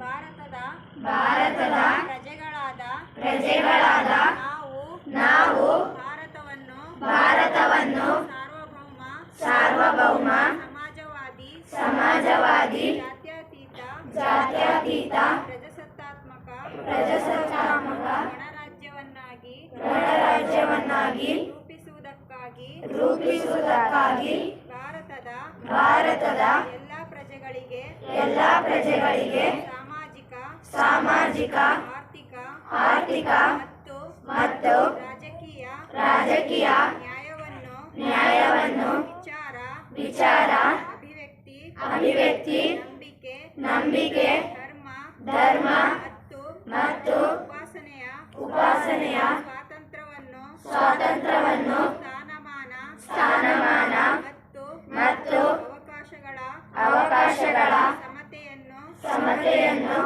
ಭಾರತದ ಭಾರತದ ಪ್ರಜೆಗಳಾದ ಪ್ರಜೆಗಳಾದ ನಾವು ನಾವು ಭಾರತವನ್ನು ಭಾರತವನ್ನು ಸಾರ್ವಭೌಮ ಸಾರ್ವಭೌಮ ಸಮಾಜವಾದಿ ಸಮಾಜವಾದಿ ಜಾತ್ಯತೀತ ಜಾತ್ಯತೀತ ಪ್ರಜಾಸತ್ತಾತ್ಮಕ ಪ್ರಜಾಸತ್ತಾತ್ಮಕ ಗಣರಾಜ್ಯವನ್ನಾಗಿ ಗಣರಾಜ್ಯವನ್ನಾಗಿ ರೂಪಿಸುವುದಕ್ಕಾಗಿ ರೂಪಿಸುವುದಕ್ಕಾಗಿ ಭಾರತದ ಭಾರತದ ಎಲ್ಲ ಪ್ರಜೆಗಳಿಗೆ ಎಲ್ಲ ಪ್ರಜೆಗಳಿಗೆ ಸಾಮಾಜಿಕ ಆರ್ಥಿಕ ಆರ್ಥಿಕ ಮತ್ತು ಮತ್ತು ರಾಜಕೀಯ ರಾಜಕೀಯ ನ್ಯಾಯವನ್ನು ನ್ಯಾಯವನ್ನು ವಿಚಾರ ವಿಚಾರ ಅಭಿವ್ಯಕ್ತಿ ಅಭಿವ್ಯಕ್ತಿ ನಂಬಿಕೆ ನಂಬಿಕೆ ಧರ್ಮ ಧರ್ಮ ಮತ್ತು ಮತ್ತು ಉಪಾಸನೆಯ ಉಪಾಸನೆಯ ಸ್ವಾತಂತ್ರ್ಯವನ್ನು ಸ್ವಾತಂತ್ರ್ಯವನ್ನು ಸ್ಥಾನಮಾನ ಸ್ಥಾನಮಾನ ಮತ್ತು ಮತ್ತು ಅವಕಾಶಗಳ ಅವಕಾಶಗಳ ಸಮತೆಯನ್ನು ಸಮತೆಯನ್ನು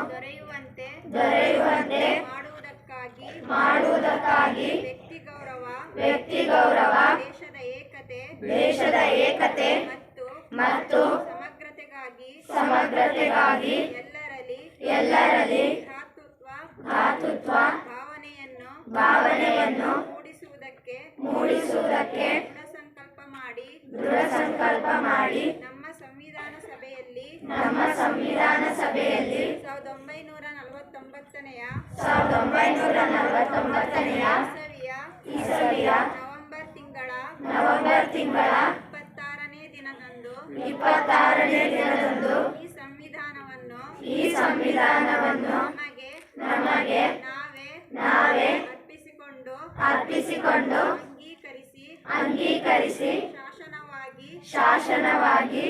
ದೊರೆಯುವಂತೆ ಮಾಡುವುದಕ್ಕಾಗಿ ಮಾಡುವುದಕ್ಕಾಗಿ ವ್ಯಕ್ತಿ ಗೌರವ ವ್ಯಕ್ತಿ ಗೌರವ ದೇಶದ ಏಕತೆ ದೇಶದ ಏಕತೆ ಮತ್ತು ಮತ್ತು ಸಮಗ್ರತೆಗಾಗಿ ಸಮಗ್ರತೆಗಾಗಿ ಎಲ್ಲರಲ್ಲಿ ಎಲ್ಲರಲ್ಲಿ ಭ್ರಾತೃತ್ವ ಭ್ರಾತೃತ್ವ ಭಾವನೆಯನ್ನು ಭಾವನೆಯನ್ನು ಮೂಡಿಸುವುದಕ್ಕೆ ಮೂಡಿಸುವುದಕ್ಕೆ ದೃಢ ಸಂಕಲ್ಪ ಮಾಡಿ ದೃಢ ಸಂಕಲ್ಪ ಮಾಡಿ ನಮ್ಮ ಸಂವಿಧಾನ ಸಭೆಯಲ್ಲಿ ನಮ್ಮ ಸಂವಿಧಾನ ನಲವತ್ತೊಂಬತ್ತನೆಯ ಸಾವಿರದ ಒಂಬೈನೂರ ನಲವತ್ತೊಂಬತ್ತನೆಯ ಇಸವಿಯ ಇಸವಿಯ ನವೆಂಬರ್ ತಿಂಗಳ ನವೆಂಬರ್ ತಿಂಗಳ ಇಪ್ಪತ್ತಾರನೇ ದಿನದಂದು ಇಪ್ಪತ್ತಾರನೇ ದಿನದಂದು ಈ ಸಂವಿಧಾನವನ್ನು ಈ ಸಂವಿಧಾನವನ್ನು ನಮಗೆ ನಮಗೆ ನಾವೇ ನಾವೇ ಅರ್ಪಿಸಿಕೊಂಡು ಅರ್ಪಿಸಿಕೊಂಡು ಅಂಗೀಕರಿಸಿ ಅಂಗೀಕರಿಸಿ ಶಾಸನವಾಗಿ ಶಾಸನವಾಗಿ